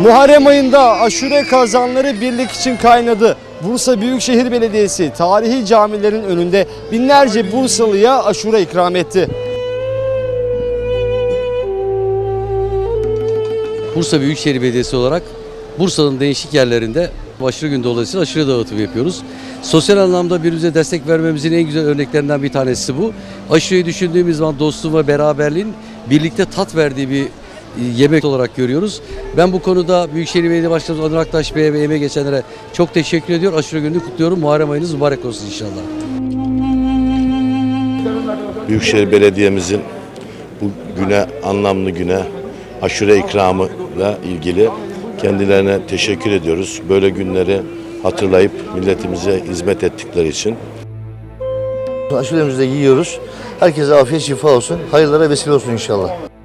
Muharrem ayında aşure kazanları birlik için kaynadı. Bursa Büyükşehir Belediyesi tarihi camilerin önünde binlerce Bursalıya aşure ikram etti. Bursa Büyükşehir Belediyesi olarak Bursa'nın değişik yerlerinde aşırı gün dolayısıyla aşırı dağıtım yapıyoruz. Sosyal anlamda birbirimize destek vermemizin en güzel örneklerinden bir tanesi bu. Aşırıyı düşündüğümüz zaman dostluğun ve beraberliğin birlikte tat verdiği bir yemek olarak görüyoruz. Ben bu konuda Büyükşehir Belediye Başkanımız Onur Aktaş Bey'e ve emeği geçenlere çok teşekkür ediyorum. Aşırı gününü kutluyorum. Muharrem ayınız mübarek olsun inşallah. Büyükşehir Belediye'mizin bu güne, anlamlı güne aşure ikramıyla ilgili kendilerine teşekkür ediyoruz. Böyle günleri hatırlayıp milletimize hizmet ettikleri için. Aşuremizi de yiyoruz. Herkese afiyet şifa olsun. Hayırlara vesile olsun inşallah.